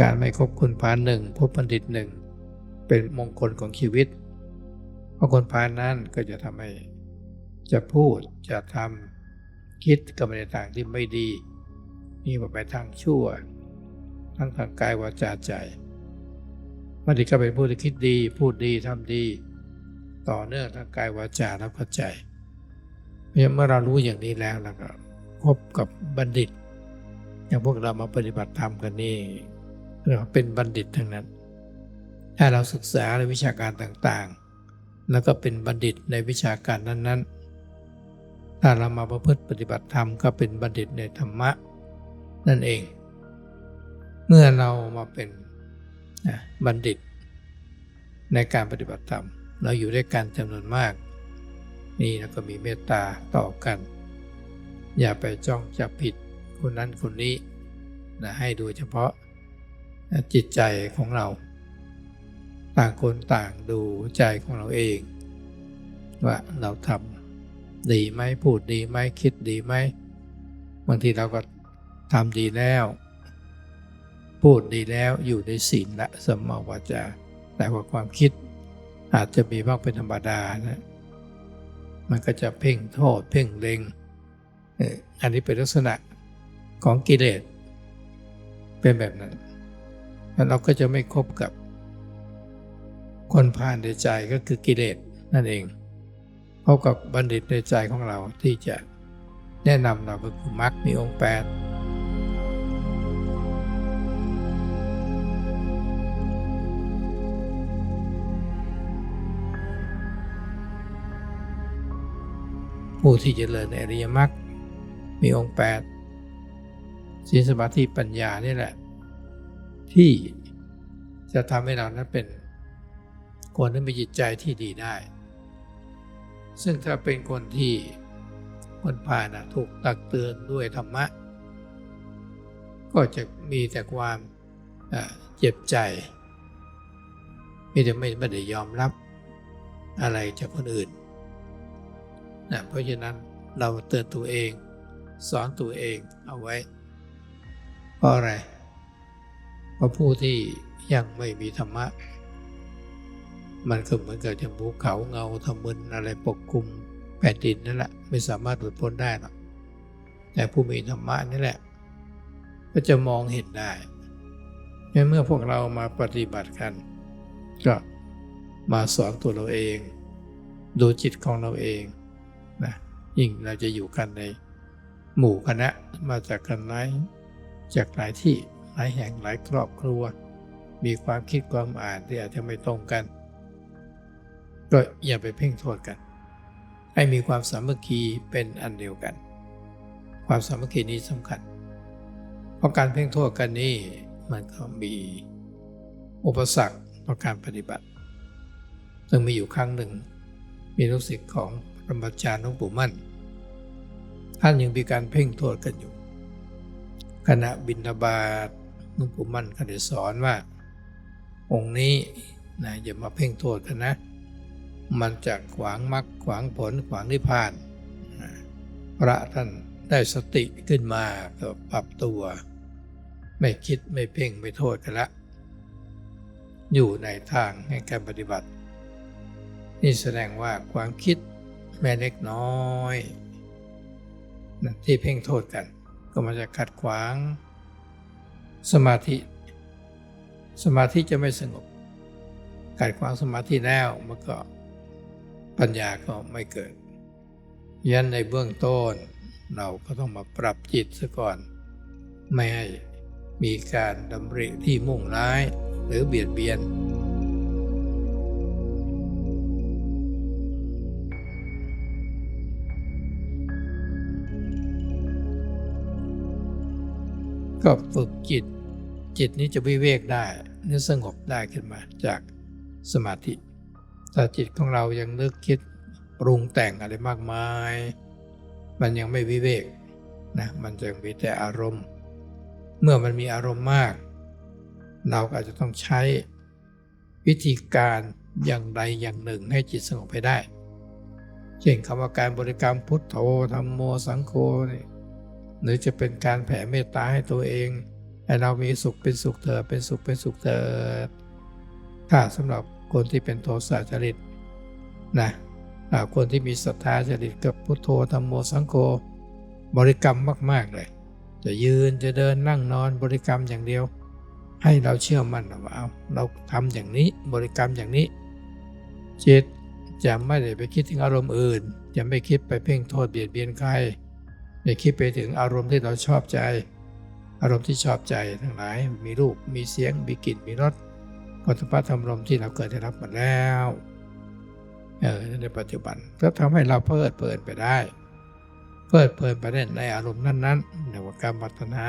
การไม่คบคนพาลหนึ่งพบบัณฑิตหนึ่งเป็นมงคลของชีวิต เพราะคนพาลนั้นก็จะทำให้ จะพูดจะทำคิดกับในทางที่ไม่ดี นี่ว่าไปทางชั่ว ทั้งทางกายวาจาใจบัณฑิตก็เป็นผู้ที่คิดดี พูดดีทำดี ต่อเนื่องทางกายวาจาและปัจจัยเมื่อเรารู้อย่างนี้แล้วแล้วก็พบกับบัณฑิตอย่างพวกเรามาปฏิบัติธรรมกันนี่ เราเป็นบัณฑิตทั้งนั้น ถ้าเราศึกษาในวิชาการต่างๆ แล้วก็เป็นบัณฑิตในวิชาการนั้นๆ ถ้าเรามาประพฤติปฏิบัติธรรมก็เป็นบัณฑิตในธรรมะนั่นเอง เมื่อเรามาเป็นบัณฑิตในการปฏิบัติธรรม เราอยู่ด้วยกันจำนวนมาก นี่แล้วก็มีเมตตาต่อกัน อย่าไปจ้องจับผิดคนนั้นคนนี้นะให้โดยเฉพาะ จิตใจของเรา ต่างคนต่างดูใจของเราเอง ว่าเราทำดีไหมพูดดีไหมคิดดีไหมบางทีเราก็ทำดีแล้ว พูดดีแล้วอยู่ในศีลและสมมาวาจาแต่ว่าความคิดอาจจะมีบ้างเป็นธรรมดานะมันก็จะเพ่งโทษเพ่งเล็งอันนี้เป็นลักษณะของกิเลสเป็นแบบนั้น แล้วเราก็จะไม่คบกับ คนผ่านในใจก็คือกิเลสนั่นเองพบกับบัณฑิตในใจของเราที่จะแนะนำเราก็คือมรรคมีองค์แปดผู้ที่จเจริญในอริยมรรคมีองค์แปดศีลสมาธิปัญญานี่แหละ ที่จะทำให้เรานั้นเป็นคนที่มีจิตใจที่ดีได้ ซึ่งถ้าเป็นคนที่คนผ่านถูกตักเตือนด้วยธรรมะ ก็จะมีแต่ความเจ็บใจ มีแต่ไม่ไม่ได้ยอมรับอะไรจากคนอื่นนะเพราะฉะนั้นเราเตือนตัวเอง สอนตัวเองเอาไว้เพราะอะไร ราะผู้ที่ยังไม่มีธรรมะ มันก็เหมือนกับอย่างภูเขาเงาทำมึนอะไรปกคลุมแผ่นดินนั่นแหละไม่สามารถหลุดพ้นได้หรอกแต่ผู้มีธรรมะนี่แหละ ก็จะมองเห็นได้เมื่อพวกเรามาปฏิบัติกัน ก็มาสอนตัวเราเอง ดูจิตของเราเองนะยิ่งเราจะอยู่กันในหมู่คณะมาจากกันหลายจากหลายที่ หลายแห่งหลายครอบครัว มีความคิดความอ่านที่อาจจะไม่ตรงกัน ก็อย่าไปเพ่งโทษกัน ให้มีความสามัคคีเป็นอันเดียวกัน ความสามัคคีนี้สำคัญ เพราะการเพ่งโทษกันนี่มันก็มีอุปสรรคต่อการปฏิบัติ ซึ่งมีอยู่ครั้งหนึ่ง มีลูกศิษย์ของพระอาจารย์หลวงปู่มั่น ท่านยังมีการเพ่งโทษกันอยู่ขณะบินทบาต หลวงปู่มั่นก็ได้สอนว่า องค์นี้นะอย่ามาเพ่งโทษกันนะ มันจะขวางมรรคขวางผลขวางนิพพาน พระท่านได้สติขึ้นมาก็ปรับตัว ไม่คิดไม่เพ่งไม่โทษกันละ อยู่ในทางแห่งการปฏิบัติ นี่แสดงว่าความคิดแม้เล็กน้อย ที่เพ่งโทษกัน ก็มันจะขัดขวาง สมาธิ สมาธิจะไม่สงบขัดขวางสมาธิแล้วมันก็ปัญญาก็ไม่เกิดยันในเบื้องต้น เราก็ต้องมาปรับจิตซะก่อน ไม่ให้มีการดำริที่มุ่งร้ายหรือเบียดเบียนก็ฝึกจิต จิตนี้จะวิเวกได้นี่สงบได้ขึ้นมาจากสมาธิถ้าจิตของเรายังนึกคิดปรุงแต่งอะไรมากมาย มันยังไม่วิเวกนะมันจะมีแต่อารมณ์ เมื่อมันมีอารมณ์มาก เราอาจจะต้องใช้วิธีการอย่างใดอย่างหนึ่งให้จิตสงบไปได้ เช่นคำว่าการบริกรรมพุทโธธรรมโมสังโฆหรือจะเป็นการแผ่เมตตาให้ตัวเอง ให้เรามีสุขเป็นสุขเถิดเป็นสุขเป็นสุขเถิดถ้าสำหรับคนที่เป็นโทสะจริตนะคนที่มีศรัทธาจริตกับพุทโธธรรมโมสังโฆบริกรรมมากๆเลย จะยืนจะเดินนั่งนอนบริกรรมอย่างเดียว ให้เราเชื่อมั่นว่าเอาเราทำอย่างนี้บริกรรมอย่างนี้ จิตจะไม่ได้ไปคิดถึงอารมณ์อื่น จะไม่คิดไปเพ่งโทษเบียดเบียนใครไม่คิดไปถึงอารมณ์ที่เราชอบใจ อารมณ์ที่ชอบใจทั้งหลายมีรูปมีเสียงมีกลิ่นมีรสปัจจุบันธรรมลมที่เราเกิดได้รับมาแล้วเออในปัจจุบันก็ทำให้เราเพลิดเพลินไปได้ เพลิดเพลินไปได้ในอารมณ์นั้นๆในวการพัฒนา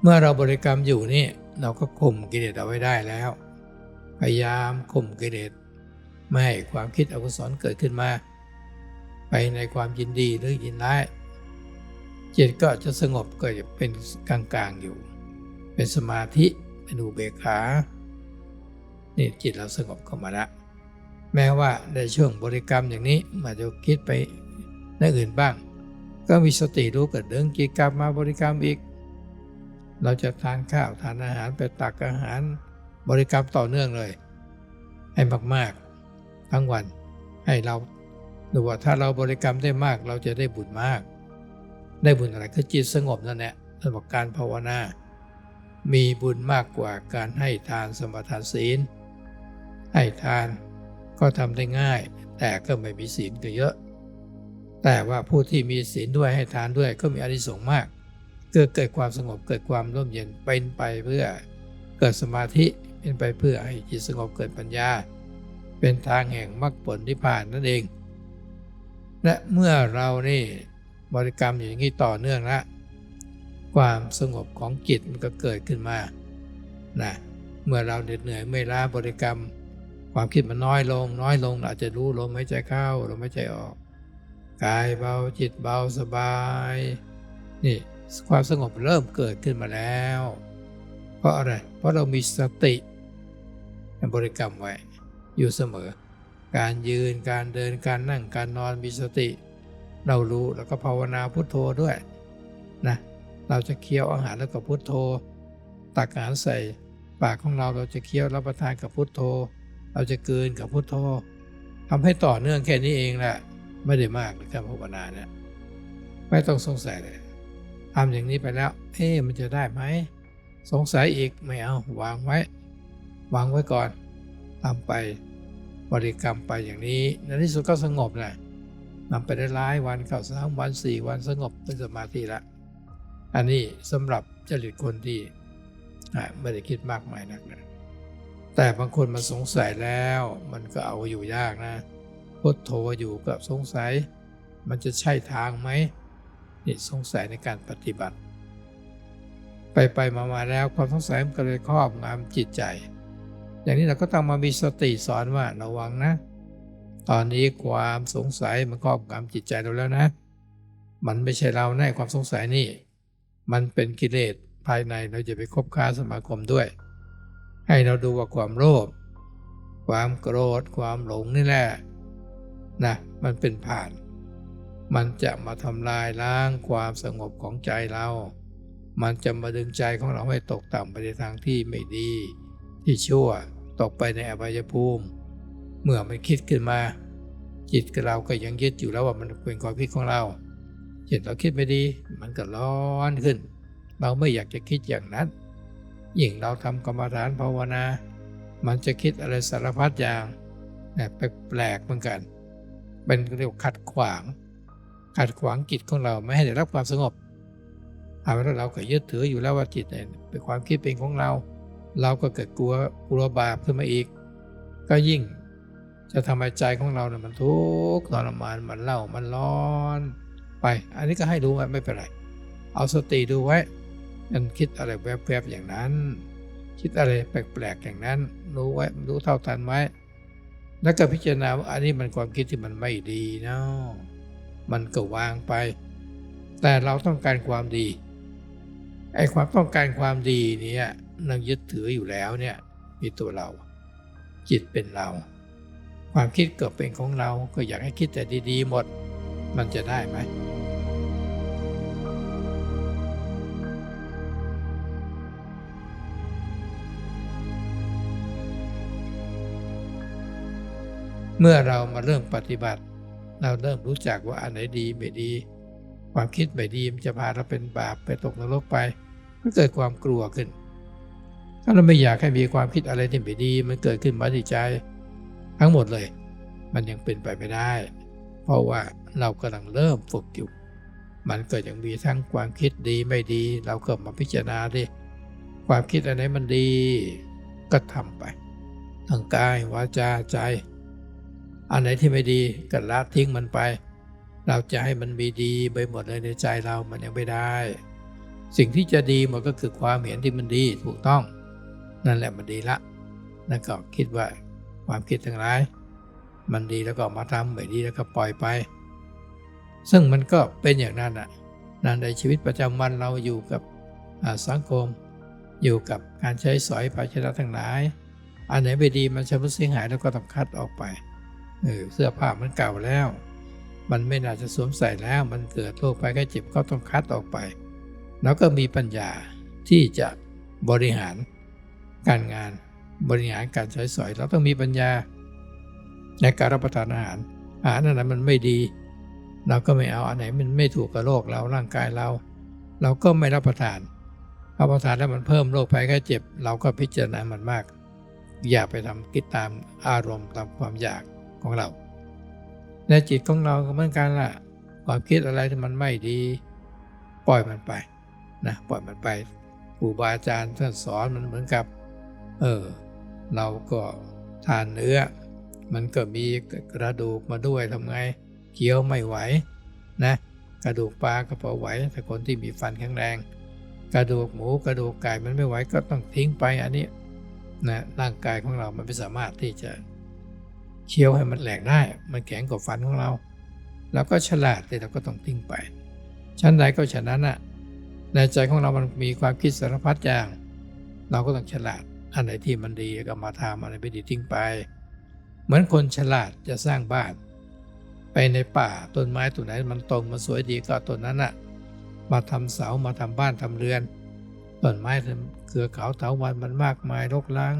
เมื่อเราบริกรรมอยู่นี่เราก็ข่มกิเลสเอาไว้ได้แล้ว พยายามข่มกิเลสไม่ให้ความคิดอกุศลเกิดขึ้นมา ไปในความยินดีหรือยินร้าย จิตก็จะสงบก็จะเป็นกลางๆอยู่ เป็นสมาธิเป็นอุเบกขานี่จิตเราสงบเข้ามาล้วแม้ว่าในช่วงบริกรรมอย่างนี้มาจะคิดไปในอื่นบ้าง ก็มีสติรู้กิดเรื่องจิตกลับมาบริกรรมอีก เราจะทานข้าวทานอาหารไปตักอาหาร บริกรรมต่อเนื่องเลย ให้มากๆ ทั้งวันให้เราดูว่าถ้าเราบริกรรมได้มากเราจะได้บุญมาก ได้บุญอะไรคือจิตสงบนั่นแหละสำหรับการภาวนา มีบุญมากกว่าการให้ทานสมทานศีล ให้ทานก็ทำได้ง่าย แต่ก็ไม่มีศีลก็เยอะ แต่ว่าผู้ที่มีศีลด้วยให้ทานด้วยก็มีอานิสงส์มากเกิดเกิดความสงบเกิดความร่มเย็นเป็นไปเพื่อเกิดสมาธิเป็นไปเพื่อให้จิตสงบเกิดปัญญา เป็นทางแห่งมรรคผลนิพพานนั่นเอง และเมื่อเรานี่ บริกรรมอย่างนี้ต่อเนื่องละความสงบของจิตมันก็เกิดขึ้นมานะเมื่อเราเหน็ดเหนื่อยไม่ล้าบริกรรม ความคิดมันน้อยลง น้อยลงเราอาจจะรู้ลมหายใจเข้าลมหายใจออกกายเบาจิตเบาสบายนี่ความสงบเริ่มเกิดขึ้นมาแล้ว เพราะอะไร เพราะเรามีสติบริกรรมไว้อยู่เสมอ การยืนการเดินการนั่งการนอนมีสติ เรารู้แล้วก็ภาวนาพุทโธด้วยนะเราจะเคี้ยวอาหารแล้วก็พุทโธ ตักอาหารใส่ปากของเราเราจะเคี้ยวรับประทานกับพุทโธ เราจะเกินกับพุทโธทำให้ต่อเนื่องแค่นี้เองแหละไม่ได้มากในการภาวนาเนี่ยไม่ต้องสงสัยเลยทำอย่างนี้ไปแล้ว เอ๊ะมันจะได้ไหมสงสัยอีกไม่เอาวางไว้ วางไว้ก่อนทำไปบริกรรมไปอย่างนี้ในที่สุดก็สงบแหละ นำไปได้หลายวันเข้าสามวันสี่วันสงบเป็นสมาธิละ อันนี้สำหรับจริตคนที่ไม่ได้คิดมากมายนักนะแต่บางคนมันสงสัยแล้วมันก็เอาอยู่ยากนะพุทโธอยู่กับสงสัย มันจะใช่ทางไหมนี่สงสัยในการปฏิบัติ ไปไปมามาแล้วความสงสัยมันก็เลยครอบงำจิตใจ อย่างนี้เราก็ต้องมามีสติสอนว่าระวังนะ ตอนนี้ความสงสัยมันครอบงำจิตใจเราแล้วนะ มันไม่ใช่เราแน่ความสงสัยนี่ มันเป็นกิเลสภายในเราจะไปคบค้าสมาคมด้วย ให้เราดูว่าความโลภความโกรธความหลงนี่แหละนะมันเป็นผ่าน มันจะมาทำลายล้างความสงบของใจเรา มันจะมาดึงใจของเราให้ตกต่ำไปในทางที่ไม่ดี ที่ชั่วตกไปในอบายภูมิ เมื่อมันคิดขึ้นมา จิตกับเราก็ยังยึดอยู่แล้วว่ามันเป็นความคิดของเราจิตเราคิดไม่ดี มันก็ร้อนขึ้น เราไม่อยากจะคิดอย่างนั้น ยิ่งเราทำกรรมฐานภาวนา มันจะคิดอะไรสารพัดอย่างนะแปลกๆเหมือนกัน เป็นเรียกขัดขวาง ขัดขวางจิตของเราไม่ให้ได้รับความสงบเอาไว้เราก็ยึดถืออยู่แล้วว่าจิตเป็นความคิดเป็นของเรา เราก็เกิดกลัวกลัวบาปขึ้นมาอีก ก็ยิ่ง จะทำให้ใจของเราเนี่ยมันทุกข์ทรมานมันเล่ามันร้อนไป อันนี้ก็ให้รู้ไว้ไม่เป็นไร เอาสติดูไว้มันคิดอะไรแวบๆอย่างนั้น คิดอะไรแปลกๆอย่างนั้น รู้ไว้รู้เท่าทันไว้ แล้วก็พิจารณาว่าอันนี้มันความคิดที่มันไม่ดีเนาะมันก็วางไป แต่เราต้องการความดีไอ้ความต้องการความดีเนี่ยนังยึดถืออยู่แล้วเนี่ยมีตัวเรา จิตเป็นเรา ความคิดเกิดเป็นของเราก็อยากให้คิดแต่ดีๆหมด มันจะได้ไหมเมื่อเรามาเริ่มปฏิบัติ เราเริ่มรู้จักว่าอันไหนดีไม่ดี ความคิดไม่ดีมันจะพาเราเป็นบาปไปตกนรกไปมันเกิดความกลัวขึ้น ถ้าเราไม่อยากให้มีความคิดอะไรที่ไม่ดี มันเกิดขึ้นมาในใจ ทั้งหมดเลย มันยังเป็นไปไม่ได้ เพราะว่าเรากำลังเริ่มฝึกอยู่ มันก็ยังมีทั้งความคิดดีไม่ดี เราก็มาพิจารณาดิความคิดอันไหนมันดีก็ทำไปทางกายวาจาใจ อันไหนที่ไม่ดีก็ละทิ้งมันไป เราจะให้มันมีดีไปหมดเลยในใจเรามันยังไม่ได้ สิ่งที่จะดีหมดก็คือความเห็นที่มันดีถูกต้อง นั่นแหละมันดีละนั่นก็คิดว่า ความคิดทั้งหลาย มันดีแล้วก็มาทำไม่ดีแล้วก็ปล่อยไป ซึ่งมันก็เป็นอย่างนั้นอะนั่นในชีวิตประจำวันเราอยู่กับสังคม อยู่กับการใช้สอยภาชนะทั้งหลาย อันไหนไม่ดีมันจะไม่เสียหายแล้วก็ต้องคัดออกไปเออเสื้อผ้ามันเก่าแล้ว มันไม่น่าจะสวมใส่แล้ว มันเกิดโรคภัยไข้เจ็บก็ต้องคัดออกไป แล้วก็มีปัญญาที่จะบริหารการงาน บริหารการใช้สอย เราต้องมีปัญญา ในการรับประทานอาหาร อาหารนั้นมันไม่ดี เราก็ไม่เอาอันไหนมันไม่ถูกกับโรคเราร่างกายเรา เราก็ไม่รับประทานรับประทานแล้วมันเพิ่มโรคภัยไข้เจ็บ เราก็พิจารณามันมาก อย่าไปทำกิจตามอารมณ์ตามความอยากของเราในจิตของเราก็เหมือนกันล่ะความคิดอะไรที่มันไม่ดี ปล่อยมันไปนะปล่อยมันไปครูบาอาจารย์ท่านสอนมันเหมือนกับ เออ เราก็ทานเนื้อ มันก็มีกระดูกมาด้วยทำไงเคี้ยวไม่ไหวนะกระดูกปลาก็พอไหวแต่คนที่มีฟันแข็งแรง กระดูกหมูกระดูกไก่มันไม่ไหวก็ต้องทิ้งไปอันนี้นะร่างกายของเรามันไม่สามารถที่จะเคี้ยวให้มันแหลกได้ มันแข็งกว่าฟันของเราเราก็ฉลาดแต่เราก็ต้องทิ้งไป ชั้นใดก็ฉะนั้นอะในใจของเรามันมีความคิดสารพัดอย่าง เราก็ต้องฉลาด อันไหนที่มันดีก็มาทำอันไหนไม่ดีทิ้งไป เหมือนคนฉลาดจะสร้างบ้าน ไปในป่าต้นไม้ต้นไหนมันตรงมันสวยดีก็ต้นนั้นอะมาทำเสามาทำบ้านทำเรือนต้นไม้เครือเขาเถาวันมันมากมายรกร้าง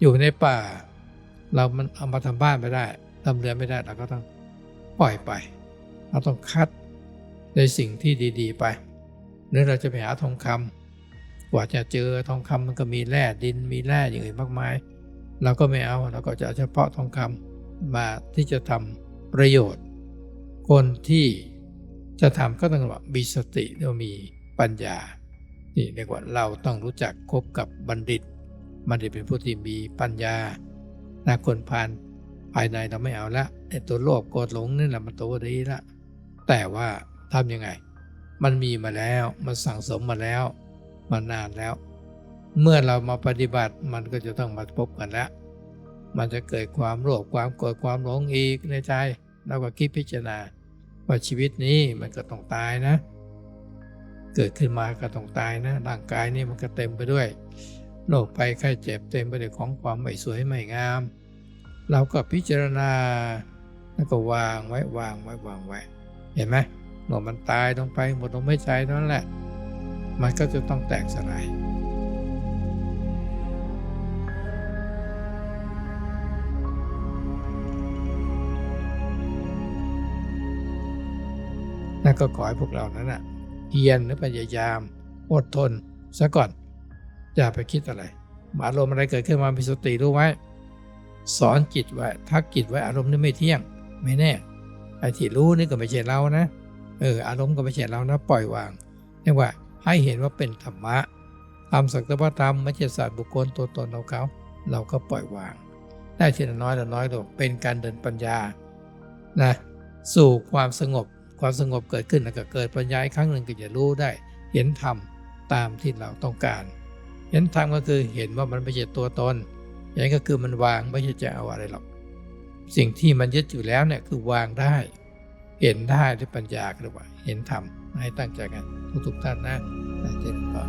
อยู่ในป่า เรามันเอามาทำบ้านไม่ได้ทำเรือนไม่ได้เราก็ต้องปล่อยไป เราต้องคัดในสิ่งที่ดี ๆ ไปหรือเราจะไปหาทองคำ กว่าจะเจอทองคำมันก็มีแร่ดินมีแร่อย่างอื่นมากมายเราก็ไม่เอาเราก็จะเฉพาะทองคำมาที่จะทำประโยชน์ คนที่จะทำก็ต้องว่ามีสติแล้วมีปัญญานี่เรียกว่าเราต้องรู้จักคบกับบัณฑิต บัณฑิตเป็นผู้ที่มีปัญญานาคนพานภายในเราไม่เอาละไอ้ตัวโลภโกรธหลงนี่แหละมันตัวดีละแต่ว่าทำยังไง มันมีมาแล้วมันสั่งสมมาแล้ว มานานแล้ว เมื่อเรามาปฏิบัติมันก็จะต้องมาพบกันแล้ว มันจะเกิดความโลภความโกรธความหลงอีกในใจเราก็คิดพิจารณาว่าชีวิตนี้มันก็ต้องตายนะ เกิดขึ้นมาก็ต้องตายนะร่างกายนี่มันก็เต็มไปด้วยโรคภัยไข้เจ็บเต็มไปด้วยของความไม่สวยไม่งาม เราก็พิจารณาแล้วก็วางไว้วางไว้วางไว้ เห็นไหมเมื่อมันตายลงไปหมดลมหายใจนั่นแหละ มันก็จะต้องแตกสลาย นั่นก็ขอให้พวกเรานั้นนะเพียรและพยายาม อดทนซะก่อน อย่าไปคิดอะไรอารมณ์อะไรเกิดขึ้นมามีสติรู้ไว้ สอนจิตไว้ทักจิตไว้อารมณ์นี้ไม่เที่ยง ไม่แน่ไอ้ที่รู้นี่ก็ไม่ใช่เรานะเอออารมณ์ก็ไม่ใช่เรานะปล่อยวางเรียกว่า ให้เห็นว่าเป็นธรรมะทำสักแต่ว่าทำไม่ใช่ศาสตร์บุคคลตัวตนเราเขา เราก็ปล่อยวาง ได้ทีละน้อยละน้อยลงเป็นการเดินปัญญานะสู่ความสงบความสงบเกิดขึ้นแล้วก็เกิดปัญญาอีกครั้งหนึ่งก็จะรู้ได้ เห็นธรรมตามที่เราต้องการ เห็นธรรมก็คือเห็นว่ามันไม่ใช่ตัวตนอย่างนี้ก็คือมันวางไม่ใช่จะเอาอะไรหรอกสิ่งที่มันยึดอยู่แล้วเนี่ยคือวางได้ เห็นได้ด้วยปัญญาหรือว่า เห็นธรรม ให้ตั้งใจกันทุกๆท่านนะนะเจริญพร